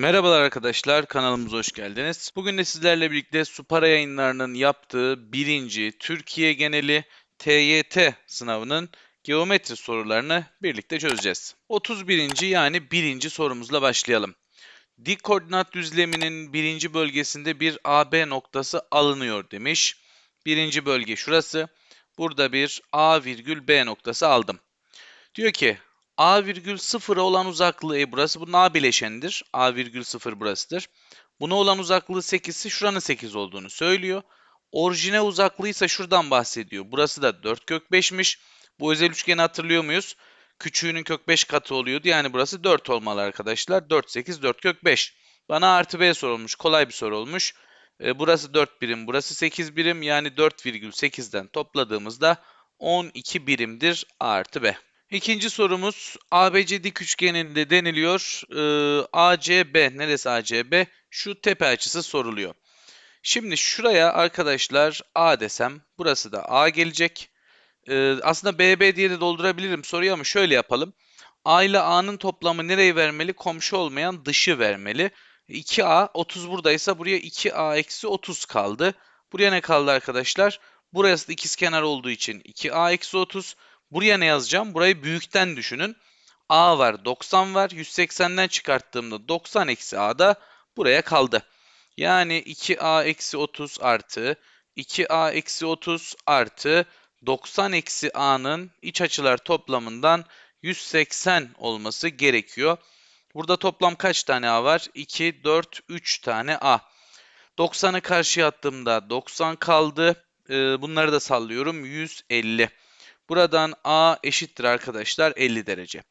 Merhabalar arkadaşlar, kanalımıza hoş geldiniz. Bugün de sizlerle birlikte Supara yayınlarının yaptığı birinci Türkiye geneli TYT sınavının geometri sorularını birlikte çözeceğiz. 31. yani birinci sorumuzla başlayalım. Dik koordinat düzleminin birinci bölgesinde bir AB noktası alınıyor demiş. Birinci bölge şurası. Burada bir A virgül B noktası aldım. Diyor ki A virgül sıfıra olan uzaklığı e burası. Bunun A bileşenidir. A virgül sıfır burasıdır. Buna olan uzaklığı 8 ise şuranın 8 olduğunu söylüyor. Orijine uzaklığı ise şuradan bahsediyor. Burası da 4 kök 5'miş. Bu özel üçgeni hatırlıyor muyuz? Küçüğünün kök 5 katı oluyordu. Yani burası 4 olmalı arkadaşlar. 4, 8, 4 kök 5. Bana artı B sorulmuş. Kolay bir soru olmuş. E, burası 4 birim, burası 8 birim. Yani 4,8'den topladığımızda 12 birimdir artı B. İkinci sorumuz ABC dik üçgeninde deniliyor. Ee, ACB neresi ACB? Şu tepe açısı soruluyor. Şimdi şuraya arkadaşlar A desem burası da A gelecek. Ee, aslında BB diye de doldurabilirim soruyu ama şöyle yapalım. A ile A'nın toplamı nereye vermeli? Komşu olmayan dışı vermeli. 2A 30 buradaysa buraya 2A eksi 30 kaldı. Buraya ne kaldı arkadaşlar? Burası da ikizkenar olduğu için 2A eksi 30. Buraya ne yazacağım? Burayı büyükten düşünün. A var, 90 var. 180'den çıkarttığımda 90 eksi A da buraya kaldı. Yani 2A eksi 30 artı 2A eksi 30 artı 90 eksi A'nın iç açılar toplamından 180 olması gerekiyor. Burada toplam kaç tane A var? 2, 4, 3 tane A. 90'ı karşıya attığımda 90 kaldı. Ee, bunları da sallıyorum. 150. Buradan A eşittir arkadaşlar 50 derece.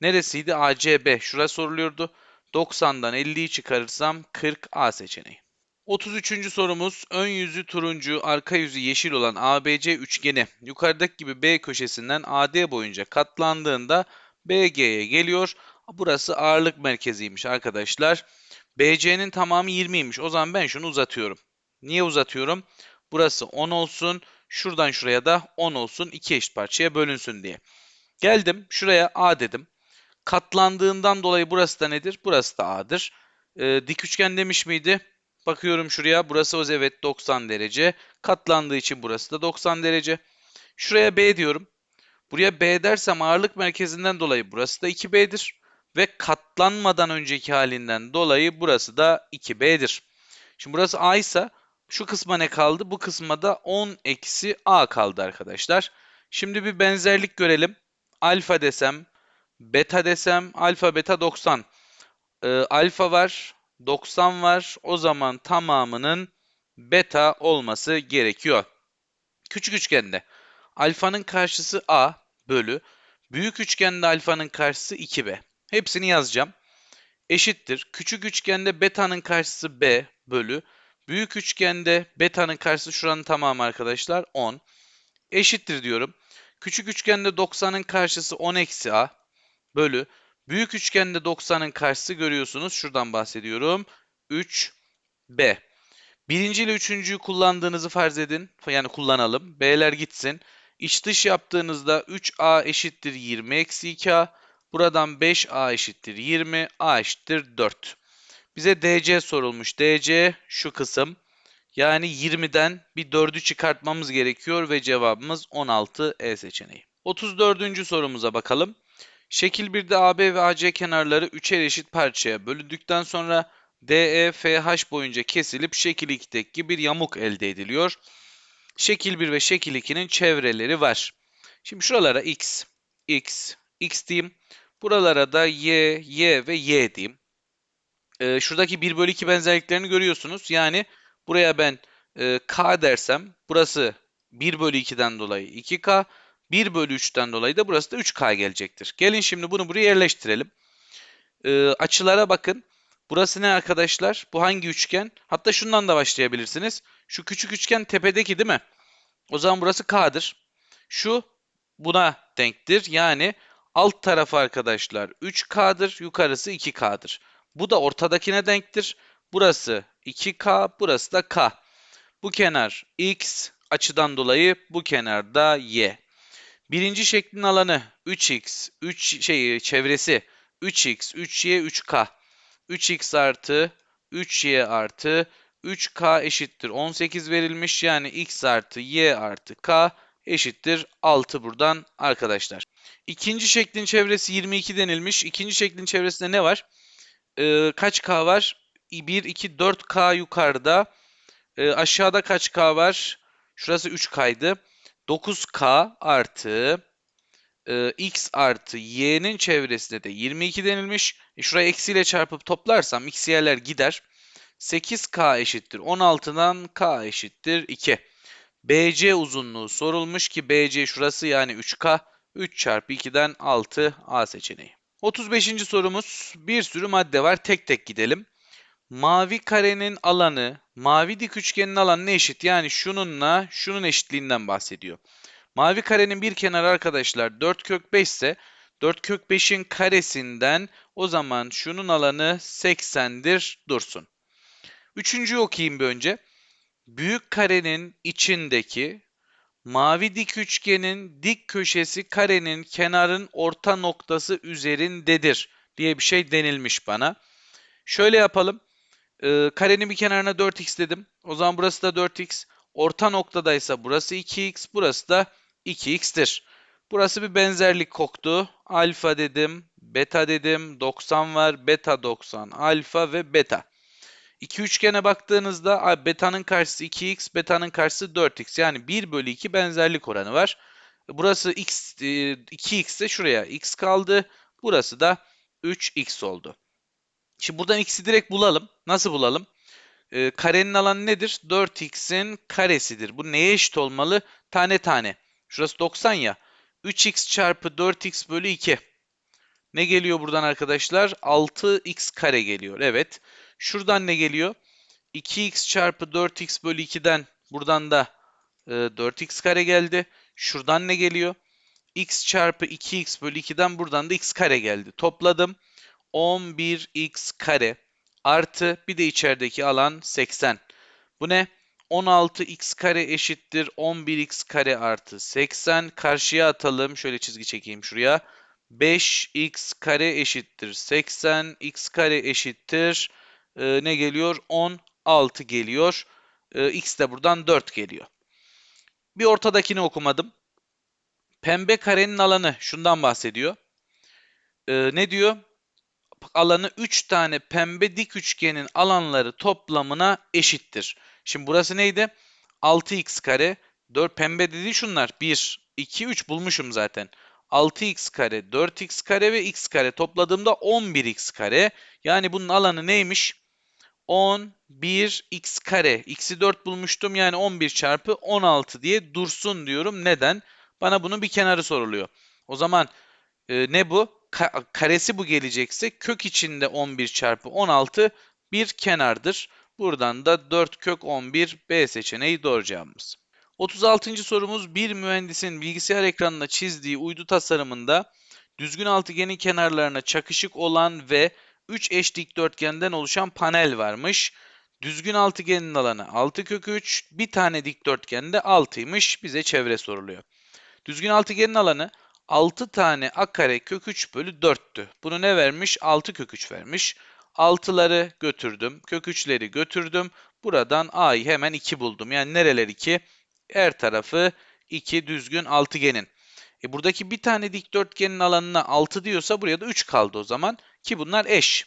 Neresiydi? ACB. Şurası soruluyordu. 90'dan 50'yi çıkarırsam 40 A seçeneği. 33. sorumuz ön yüzü turuncu, arka yüzü yeşil olan ABC üçgeni yukarıdaki gibi B köşesinden AD boyunca katlandığında BG'ye geliyor. Burası ağırlık merkeziymiş arkadaşlar. BC'nin tamamı 20'ymiş. O zaman ben şunu uzatıyorum. Niye uzatıyorum? Burası 10 olsun. Şuradan şuraya da 10 olsun. iki eşit parçaya bölünsün diye. Geldim. Şuraya A dedim. Katlandığından dolayı burası da nedir? Burası da A'dır. Ee, dik üçgen demiş miydi? Bakıyorum şuraya. Burası o evet 90 derece. Katlandığı için burası da 90 derece. Şuraya B diyorum. Buraya B dersem ağırlık merkezinden dolayı burası da 2B'dir. Ve katlanmadan önceki halinden dolayı burası da 2B'dir. Şimdi burası A ise şu kısma ne kaldı? Bu kısma da 10 eksi A kaldı arkadaşlar. Şimdi bir benzerlik görelim. Alfa desem, beta desem, alfa beta 90. Ee, alfa var, 90 var. O zaman tamamının beta olması gerekiyor. Küçük üçgende alfanın karşısı A bölü. Büyük üçgende alfanın karşısı 2B. Hepsini yazacağım. Eşittir. Küçük üçgende beta'nın karşısı B bölü. Büyük üçgende beta'nın karşısı şuranın tamamı arkadaşlar 10. Eşittir diyorum. Küçük üçgende 90'ın karşısı 10 eksi a bölü. Büyük üçgende 90'ın karşısı görüyorsunuz. Şuradan bahsediyorum. 3b. Birinci ile üçüncüyü kullandığınızı farz edin. Yani kullanalım. B'ler gitsin. İç dış yaptığınızda 3a eşittir 20 eksi 2a. Buradan 5a eşittir 20. a eşittir 4. Bize DC sorulmuş. DC şu kısım. Yani 20'den bir 4'ü çıkartmamız gerekiyor ve cevabımız 16 E seçeneği. 34. sorumuza bakalım. Şekil 1'de AB ve AC kenarları 3'er eşit parçaya bölündükten sonra DE, FH boyunca kesilip şekil 2'deki bir yamuk elde ediliyor. Şekil 1 ve şekil 2'nin çevreleri var. Şimdi şuralara X, X, X diyeyim. Buralara da Y, Y ve Y diyeyim e, şuradaki 1 bölü 2 benzerliklerini görüyorsunuz. Yani buraya ben e, k dersem burası 1 bölü 2'den dolayı 2k, 1 bölü 3'ten dolayı da burası da 3k gelecektir. Gelin şimdi bunu buraya yerleştirelim. E, açılara bakın. Burası ne arkadaşlar? Bu hangi üçgen? Hatta şundan da başlayabilirsiniz. Şu küçük üçgen tepedeki değil mi? O zaman burası k'dır. Şu buna denktir. Yani alt tarafı arkadaşlar 3k'dır. Yukarısı 2k'dır. Bu da ortadakine denktir. Burası 2K, burası da K. Bu kenar X açıdan dolayı bu kenar da Y. Birinci şeklin alanı 3X, 3 şey çevresi 3X, 3Y, 3K. 3x artı 3y artı 3k eşittir 18 verilmiş. Yani x artı y artı k eşittir 6 buradan arkadaşlar. İkinci şeklin çevresi 22 denilmiş. İkinci şeklin çevresinde ne var? Ee, kaç k var? 1, 2, 4k yukarıda. Ee, aşağıda kaç k var? Şurası 3k'ydı. 9k artı e, x artı y'nin çevresinde de 22 denilmiş. E, şuraya eksiyle çarpıp toplarsam x y'ler gider. 8k eşittir 16'dan k eşittir 2. BC uzunluğu sorulmuş ki BC şurası yani 3k. 3 çarpı 2'den 6 A seçeneği. 35. sorumuz bir sürü madde var tek tek gidelim. Mavi karenin alanı, mavi dik üçgenin alanı ne eşit? Yani şununla şunun eşitliğinden bahsediyor. Mavi karenin bir kenarı arkadaşlar 4 kök 5 ise 4 kök 5'in karesinden o zaman şunun alanı 80'dir dursun. Üçüncüyü okuyayım bir önce. Büyük karenin içindeki mavi dik üçgenin dik köşesi karenin kenarın orta noktası üzerindedir diye bir şey denilmiş bana. Şöyle yapalım. Ee, karenin bir kenarına 4x dedim. O zaman burası da 4x. Orta noktadaysa burası 2x, burası da 2x'tir. Burası bir benzerlik koktu. Alfa dedim, beta dedim, 90 var, beta 90, alfa ve beta. İki üçgene baktığınızda beta'nın karşısı 2x, beta'nın karşısı 4x. Yani 1 bölü 2 benzerlik oranı var. Burası x, 2x ise şuraya x kaldı. Burası da 3x oldu. Şimdi buradan x'i direkt bulalım. Nasıl bulalım? Ee, karenin alanı nedir? 4x'in karesidir. Bu neye eşit olmalı? Tane tane. Şurası 90 ya. 3x çarpı 4x bölü 2. Ne geliyor buradan arkadaşlar? 6x kare geliyor. Evet. Şuradan ne geliyor? 2x çarpı 4x bölü 2'den buradan da e, 4x kare geldi. Şuradan ne geliyor? x çarpı 2x bölü 2'den buradan da x kare geldi. Topladım. 11x kare artı bir de içerideki alan 80. Bu ne? 16x kare eşittir 11x kare artı 80. Karşıya atalım. Şöyle çizgi çekeyim şuraya. 5x kare eşittir 80. x kare eşittir e, ne geliyor? 16 geliyor. E, x de buradan 4 geliyor. Bir ortadakini okumadım. Pembe karenin alanı şundan bahsediyor. E, ne diyor? Alanı 3 tane pembe dik üçgenin alanları toplamına eşittir. Şimdi burası neydi? 6x kare. 4 pembe dedi şunlar. 1, 2, 3 bulmuşum zaten. 6x kare, 4x kare ve x kare topladığımda 11x kare. Yani bunun alanı neymiş? 11x kare. X'i 4 bulmuştum yani 11 çarpı 16 diye dursun diyorum. Neden? Bana bunun bir kenarı soruluyor. O zaman e, ne bu? Ka karesi bu gelecekse kök içinde 11 çarpı 16 bir kenardır. Buradan da 4 kök 11 B seçeneği doğru cevabımız. 36. sorumuz bir mühendisin bilgisayar ekranına çizdiği uydu tasarımında düzgün altıgenin kenarlarına çakışık olan ve 3 eş dikdörtgenden oluşan panel varmış. Düzgün altıgenin alanı 6 kök 3, bir tane dikdörtgen de 6'ymış. Bize çevre soruluyor. Düzgün altıgenin alanı 6 tane a kare kök 3 bölü 4'tü. Bunu ne vermiş? 6 kök 3 vermiş. 6'ları götürdüm. Kök 3'leri götürdüm. Buradan a'yı hemen 2 buldum. Yani nereler 2? Her tarafı 2 düzgün altıgenin. E buradaki bir tane dikdörtgenin alanına 6 diyorsa buraya da 3 kaldı o zaman. Ki bunlar eş.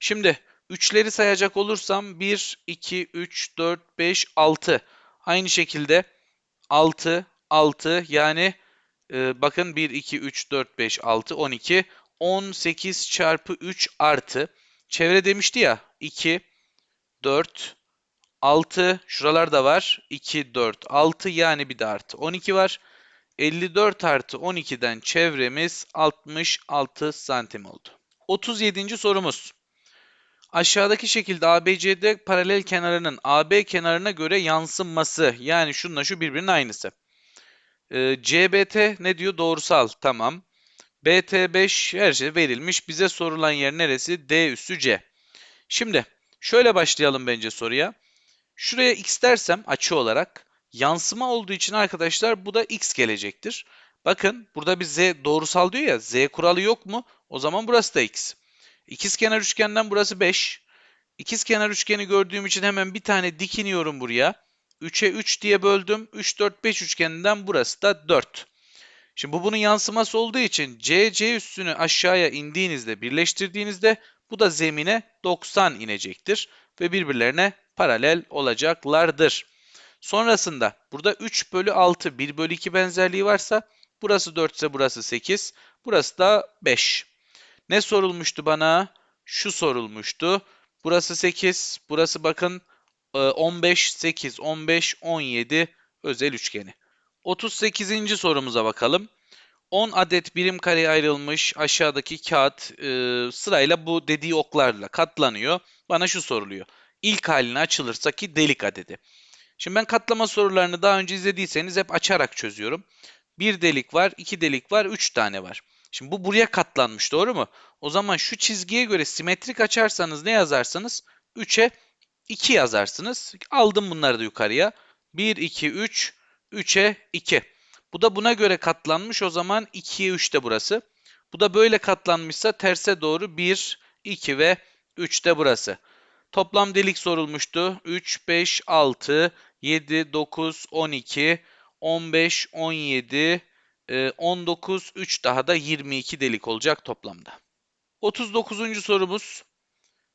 Şimdi 3'leri sayacak olursam 1, 2, 3, 4, 5, 6. Aynı şekilde 6, 6 yani e, bakın 1, 2, 3, 4, 5, 6, 12. 18 çarpı 3 artı. Çevre demişti ya 2, 4, 6 şuralarda var. 2, 4, 6 yani bir de artı 12 var. 54 artı 12'den çevremiz 66 santim oldu. 37. sorumuz. Aşağıdaki şekilde ABCD paralel kenarının AB kenarına göre yansınması yani şununla şu birbirinin aynısı. Ee, CBT ne diyor? Doğrusal. Tamam. BT5 her şey verilmiş. Bize sorulan yer neresi? D üssü C. Şimdi şöyle başlayalım bence soruya. Şuraya x dersem açı olarak yansıma olduğu için arkadaşlar bu da x gelecektir. Bakın burada bir z doğrusal diyor ya z kuralı yok mu? O zaman burası da x. İkizkenar üçgenden burası 5. İkizkenar üçgeni gördüğüm için hemen bir tane dik iniyorum buraya. 3'e 3 diye böldüm. 3, 4, 5 üçgeninden burası da 4. Şimdi bu bunun yansıması olduğu için C, C üstünü aşağıya indiğinizde, birleştirdiğinizde bu da zemine 90 inecektir. Ve birbirlerine paralel olacaklardır. Sonrasında burada 3 bölü 6, 1 bölü 2 benzerliği varsa burası 4 ise burası 8, burası da 5. Ne sorulmuştu bana? Şu sorulmuştu. Burası 8, burası bakın e, 15, 8, 15, 17 özel üçgeni. 38. sorumuza bakalım. 10 adet birim kareye ayrılmış aşağıdaki kağıt e, sırayla bu dediği oklarla katlanıyor. Bana şu soruluyor. İlk haline açılırsa ki delik adedi. Şimdi ben katlama sorularını daha önce izlediyseniz hep açarak çözüyorum. Bir delik var, iki delik var, üç tane var. Şimdi bu buraya katlanmış doğru mu? O zaman şu çizgiye göre simetrik açarsanız ne yazarsanız 3'e 2 yazarsınız. Aldım bunları da yukarıya. 1, 2, 3, 3'e 2. Bu da buna göre katlanmış o zaman 2'ye 3 de burası. Bu da böyle katlanmışsa terse doğru 1, 2 ve 3 de burası. Toplam delik sorulmuştu. 3, 5, 6, 7, 9, 12, 15, 17, 19, 3 daha da 22 delik olacak toplamda. 39. sorumuz.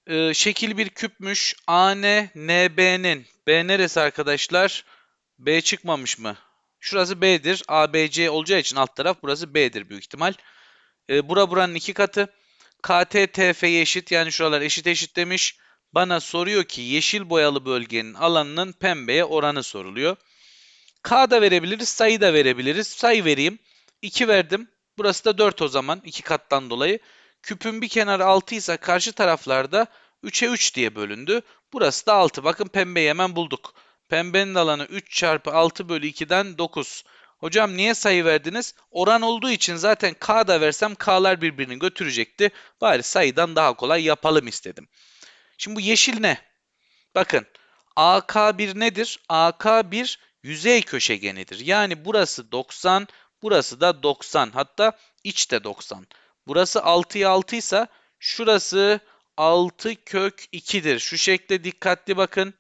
Ee, şekil bir küpmüş. AN, NB'nin. B neresi arkadaşlar? B çıkmamış mı? Şurası B'dir. ABC olacağı için alt taraf burası B'dir büyük ihtimal. Ee, bura buranın iki katı. KT TF'ye eşit yani şuralar eşit eşit demiş. Bana soruyor ki yeşil boyalı bölgenin alanının pembeye oranı soruluyor. K da verebiliriz, sayı da verebiliriz. Sayı vereyim. 2 verdim. Burası da 4 o zaman. 2 kattan dolayı. Küpün bir kenarı 6 ise karşı taraflarda 3'e 3 diye bölündü. Burası da 6. Bakın pembeyi hemen bulduk. Pembenin alanı 3 çarpı 6 bölü 2'den 9. Hocam niye sayı verdiniz? Oran olduğu için zaten K da versem K'lar birbirini götürecekti. Bari sayıdan daha kolay yapalım istedim. Şimdi bu yeşil ne? Bakın AK1 nedir? AK1 yüzey köşegenidir. Yani burası 90, burası da 90. Hatta iç de 90. Burası 6'ya 6 ise şurası 6 kök 2'dir. Şu şekle dikkatli bakın.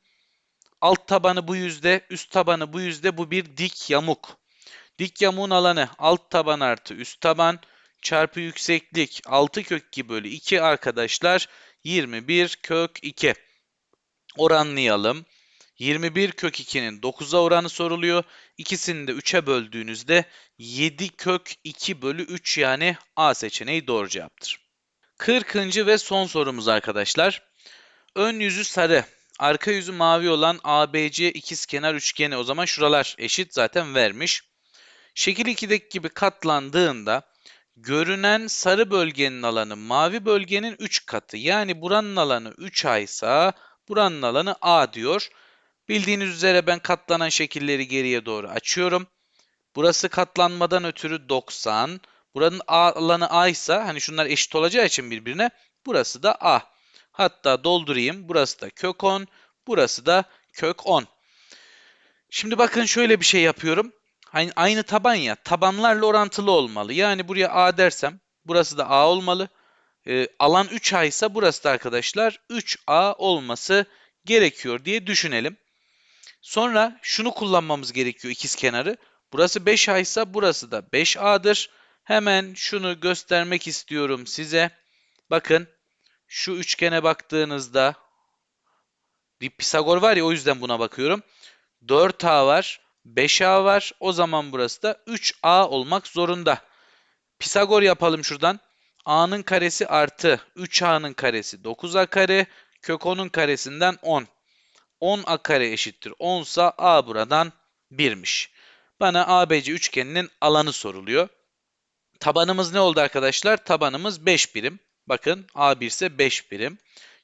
Alt tabanı bu yüzde, üst tabanı bu yüzde. Bu bir dik yamuk. Dik yamuğun alanı alt taban artı üst taban çarpı yükseklik 6 kök 2 bölü 2 arkadaşlar 21 kök 2. Oranlayalım. 21 kök 2'nin 9'a oranı soruluyor. İkisini de 3'e böldüğünüzde 7 kök 2 bölü 3 yani A seçeneği doğru cevaptır. 40. ve son sorumuz arkadaşlar. Ön yüzü sarı, arka yüzü mavi olan ABC ikizkenar üçgeni o zaman şuralar eşit zaten vermiş. Şekil 2'deki gibi katlandığında görünen sarı bölgenin alanı mavi bölgenin 3 katı. Yani buranın alanı 3A ise buranın alanı A diyor. Bildiğiniz üzere ben katlanan şekilleri geriye doğru açıyorum. Burası katlanmadan ötürü 90. Buranın A alanı A ise hani şunlar eşit olacağı için birbirine burası da A. Hatta doldurayım. Burası da kök 10. Burası da kök 10. Şimdi bakın şöyle bir şey yapıyorum. Aynı, aynı taban ya. Tabanlarla orantılı olmalı. Yani buraya A dersem burası da A olmalı. Ee, alan 3A ise burası da arkadaşlar 3A olması gerekiyor diye düşünelim. Sonra şunu kullanmamız gerekiyor ikiz kenarı. Burası 5A ise burası da 5A'dır. Hemen şunu göstermek istiyorum size. Bakın şu üçgene baktığınızda bir Pisagor var ya o yüzden buna bakıyorum. 4A var, 5A var. O zaman burası da 3A olmak zorunda. Pisagor yapalım şuradan. A'nın karesi artı 3A'nın karesi 9A kare. Kök 10'un karesinden 10. 10A kare eşittir 10 sa A buradan 1'miş. Bana ABC üçgeninin alanı soruluyor. Tabanımız ne oldu arkadaşlar? Tabanımız 5 birim. Bakın A1 ise 5 birim.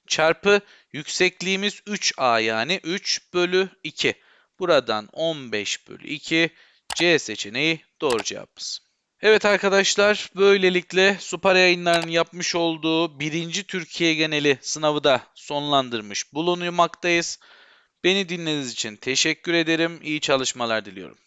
Çarpı yüksekliğimiz 3A yani 3 bölü 2. Buradan 15 bölü 2 C seçeneği doğru cevabımız. Evet arkadaşlar böylelikle Supara yayınlarının yapmış olduğu birinci Türkiye geneli sınavı da sonlandırmış bulunmaktayız. Beni dinlediğiniz için teşekkür ederim. İyi çalışmalar diliyorum.